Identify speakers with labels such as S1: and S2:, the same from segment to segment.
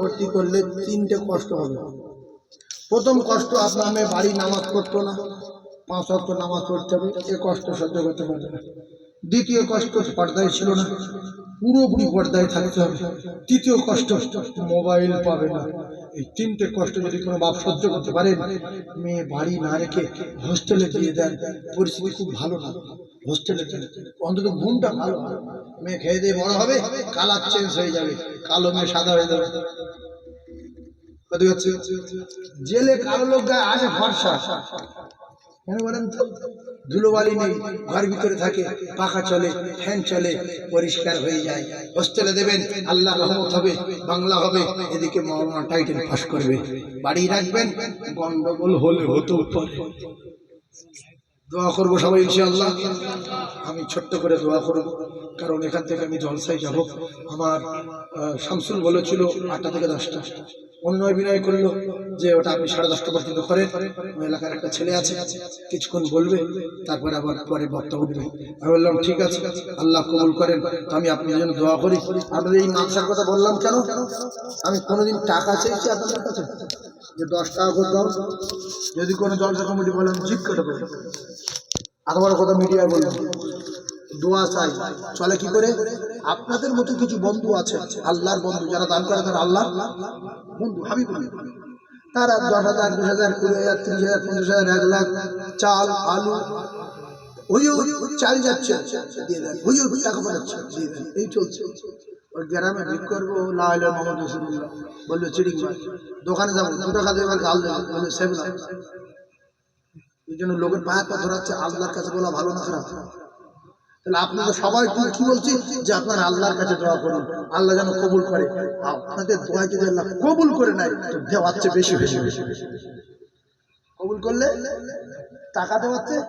S1: ভর্তি করলে তিনটে কষ্ট হবে। প্রথম কষ্ট, আপনার মেয়ে বাড়ি নামাজ পড়তো না। পাঁচ অক্ট নামাজ পড়তে হবে, এ কষ্ট সহ্য করতে পারবে না। দ্বিতীয় কষ্ট পর্দায় ছিল না। পুরোপুরি পর্দায় থাকতে হবে। তৃতীয় কষ্ট, মোবাইল পাবে না। এই তিনটে কষ্ট যদি কোনো বাপ সহ্য করতে পারেন, মেয়ে বাড়ি না রেখে হোস্টেলে দিয়ে দেন, পরিস্থিতি খুব ভালো না। হোস্টেলে অন্তত ঘুমটা ভালো। মেয়ে খেয়ে দিয়ে বড় হবে কালার চেঞ্জ হয়ে যাবে। কালো মেয়ে সাদা হয়ে যাবে। জেলে কালো লোক গায়ে আছে ভরসা। কেন বলেন তো? ধুলোবালি নেই, ঘর ভিতরে থাকে, পাখা চলে, ফ্যান চলে, পরিষ্কার হয়ে যায়। হোস্টেলে দেবেন, আল্লাহ রহমত হবে, বাংলা হবে, এদিকে মৌলানা টাইটেল পাশ করবে। বাড়ি রাখবেন, গন্ডগোল হলে হতো পারে। দোয়া করব সবাই ইনশাআল্লাহ। আমি ছোট্ট করে দোয়া করব, কারণ এখান থেকে আমি জলসায় যাব। আমার শামসুল বলেছিল আটটা থেকে দশটা। অন্যয় বিনয় করল যে ওটা আপনি সাড়ে দশটা পর্যন্ত করেন। এলাকার একটা ছেলে আছে, কিছুক্ষণ বলবে, তারপরে আবার পরে বক্তব্য দেবে আমি বললাম, ঠিক আছে, আল্লাহ কবুল করেন। আমি আপনার জন্য দোয়া করি। আপনাদের এই মাংসার কথা বললাম কেন? আমি কোনোদিন টাকা চেয়েছি আপনাদের কাছে? যে দশ টাকা করে দাও। যদি কোনো জলসা কমিটি বলেন জিপ কেটে বড় কথা মিডিয়ায় বললাম দোয়া চাই। চলে কি করে? আপনাদের মতো কিছু বন্ধু আছে, আল্লাহর বন্ধু, যারা দান করে তারা আল্লাহ বন্ধু হাবিব তারা দশ হাজার, বিশ হাজার, কুড়ি হাজার, তিরিশ হাজার, পঞ্চাশ হাজার, এক লাখ চাল, আলু হুজুর চাল যাচ্ছে, দিয়ে দেন। টাকা দেন। এই চলছে। ওই গ্রামে ভিক করব লাইলা মোহাম্মদ রসুল্লাহ বলল চিড়িং দোকানে যাব দু টাকা দেবে গাল দেবে না। এই জন্য লোকের পায়ের পা ধরাচ্ছে, আল্লাহর কাছে বলা ভালো না খারাপ। তাহলে আপনাদের সবাই কি বলছি যে আপনারা আল্লাহর কাছে দোয়া করুন, আল্লাহ যেন কবুল করে। আপনাদের দোয়া যদি আল্লাহ কবুল করে নেয়, তো দেওয়ার চেয়ে বেশি বেশি বেশি বেশি কবুল করলে টাকা দেওয়ার চেয়ে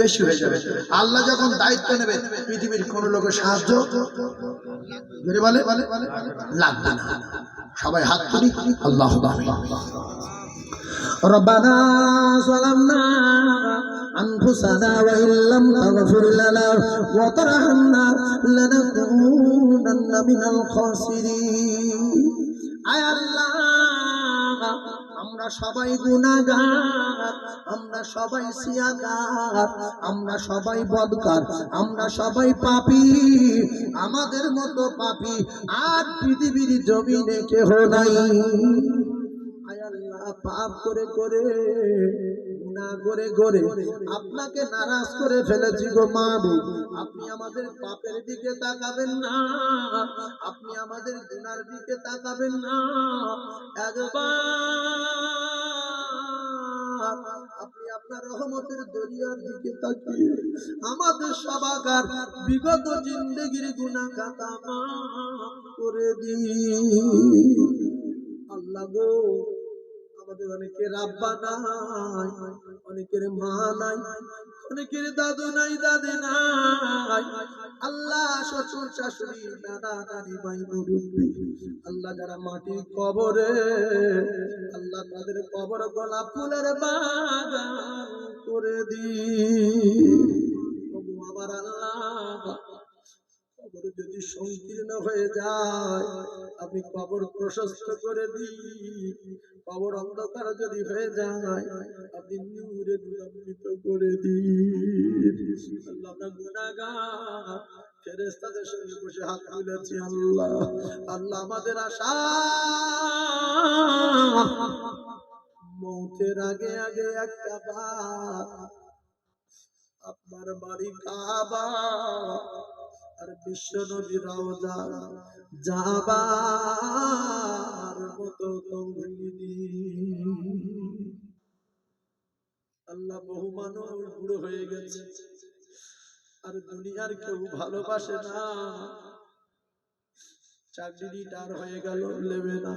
S1: বেশি হয়ে যাবে। আল্লাহ যখন দায়িত্ব নেবে, পৃথিবীর কোন লোকের সাহায্য লাগবে না। সবাই হাত তুলি আল্লাহ
S2: ربنا ظلمنا أنفسنا وإن لم تغفر لنا وترحمنا لنكونن من الخاسرين আয় আল্লাহ আমরা সবাই গুণাগার, আমরা সবাই সিয়াগার, আমরা সবাই বদকার, আমরা সবাই পাপি, আমাদের মতো পাপি আর পৃথিবীর জমিনে কেহ নাই। আয় আল্লাহ, পাপ করে করে না করে করে আপনাকে নারাজ করে ফেলেছি গো মাবু আপনি আমাদের পাপের দিকে তাকাবেন না। আপনি আমাদের গুনার দিকে তাকাবেন না। একবার আপনি আপনার রহমতের দরিয়ার দিকে তাকিয়ে আমাদের সবাকার বিগত জিন্দগির গুনাহ খাতা করে দিন। আল্লাহ গো অনেকের আব্বা নাই, অনেকের মা নাই, অনেকের দাদু নাই, দাদি নাই। আল্লাহ শ্বশুর শাশুড়ি, দাদা, দাদি, ভাই মুরব্বী আল্লাহ যারা মাটির কবরে, আল্লাহ তাদের কবর গলা ফুলের বাগান করে দি যদি সংকীর্ণ হয়ে যায়, আপনি কবর প্রশস্ত করে দিন। কবর অন্ধকার যদি হয়ে যায়, আপনি নূরে নূরান্বিত করে দিন। আল্লাহ আমরা গুনাহগার। ফেরেশতাদের সঙ্গে বসে হাত তুলেছি আল্লাহ। আল্লাহ আমাদের আশা। মৌতের আগে আগে একটা বার আপনার বাড়ি কাবা। নবী আল্লাহ বহু মানুষ বুড়ো হয়ে গেছে, আর দুনিয়ার কেউ ভালোবাসে না। চাকরিটার হয়ে গেল লেবে না।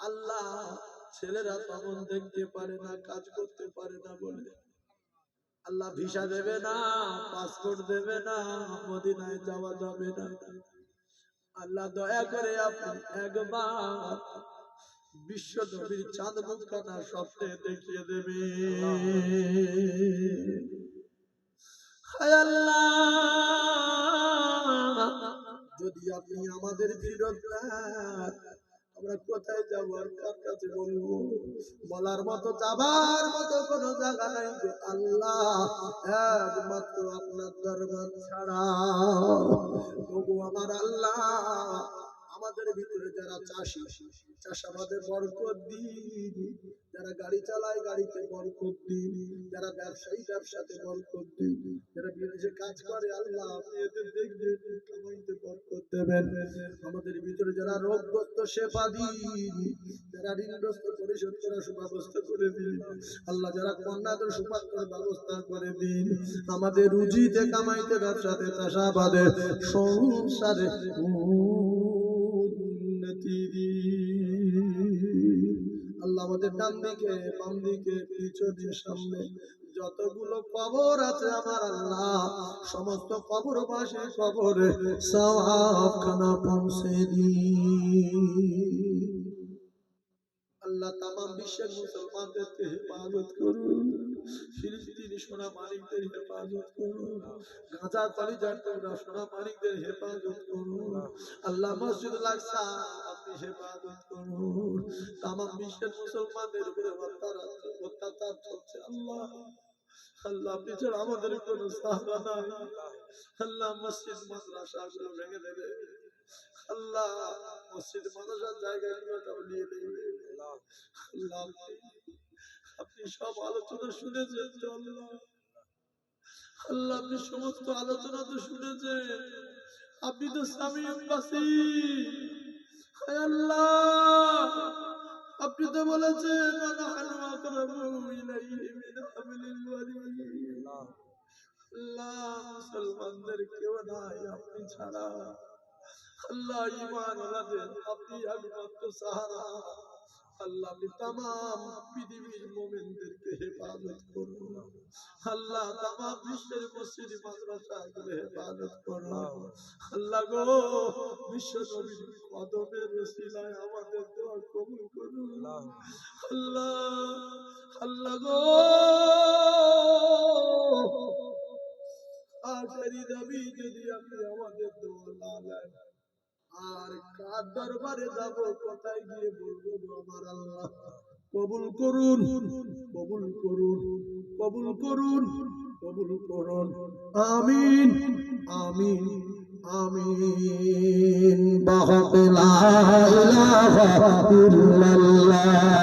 S2: আল্লাহ ছেলেরা তখন দেখতে পারে না, কাজ করতে পারে না বলে। আল্লাহ ভিসা দেবে না, পাসপোর্ট দেবে না, মদিনায় যাওয়া যাবে না। আল্লাহ দয়া করে আপনি একবার বিশ্ব নবীর চাঁদ মুখখানা স্বপ্নে দেখিয়ে দেবে। যদি আপনি আমাদের ফিরত আমরা কোথায় যাব? আর কার কাছে বলব? বলার মতো যাবার মতো কোনো জায়গা নাই যে আল্লাহ একমাত্র আপনার দরবার ছাড়া। তবু আমার আল্লাহ। আমাদের ভিতরে যারা চাষি চাষাবাদে বরকত দিন। যারা গাড়ি চালায়, গাড়িতে বরকত দিন। যারা ব্যবসায়ী, ব্যবসাতে বরকত দিন। যারা বিদেশে কাজ করে, আল্লাহ আপনি এদের দেখবেন কামাইতে বরকত দেবেন। আমাদের ভিতরে যারা রোগগ্রস্ত, সেবা দিন। যারা ঋণগ্রস্ত, পরিশোধ করার সুব্যবস্থা করে দিন। আল্লাহ যারা কন্যাদের সুপাত্রের ব্যবস্থা করে দিন। আমাদের রুজিতে, কামাইতে, ব্যবসাতে, চাষাবাদে, সংসারে আল্লাহ আমাদের ডান দিকে, বাম দিকে, পিছনে সামনে যতগুলো কবর আছে আমার আল্লাহ, সমস্ত কবর পাশে কবরে সওয়াব খানা পৌঁছে দিন। আল্লাহ তামাম বিশ্বের মুসলমানদেরকে হেফাজত করুন। ফিলিস্তিনি সোনা মালিকদের হেফাজত করুন। গাঁজা কলিজার তোমরা সোনা মালিকদের হেফাজত করুন। আল্লাহ মসজিদ লাগসা আপনি হেফাজত করুন। তামাম বিশ্বের মুসলমানদের উপরে অত্যাচার চলছে আল্লাহ। আল্লাহ আপনি ছাড়া আমাদের কোনো সাহায্য নাই। আল্লাহ, মসজিদ মাদ্রাসা গুলো ভেঙে দেবে। আল্লাহ, মসজিদ মাদ্রাসার জায়গাগুলো নিয়ে নেবে। আপনি- সব আলোচনা শুনেছেন আল্লাহ? আল্লাহ, আপনি সমস্ত আলোচনা তো শুনেছেন। আপনি তো স্বামী আপনি তো বলেছেন কেউ নাই, আপনি ছাড়া। আল্লাহ ইমান আপনি একমাত্র সাহারা। আল্লাহ তামাম পৃথিবীর মোমেনদেরকে হেফাজত আল্লাহ বিশ্বের মসজিদ, মাদ্রাসা গুলো হেফাজত আল্লাহ গো, বিশ্ব নবীর কদমের রসিলায় আমাদের দোয়া কবুল আল্লাহ আল্লাহ গো আখেরি যদি আপনি আমাদের দোয়া না আর কার দরবারে যাব, কোথায় গিয়ে বলব আমার আল্লাহ? কবুল করুন কবুল করুন কবুল করুন কবুল করুন। আমিন আমিন আমিন। বাহক লা ইলাহা ইল্লাল্লাহ।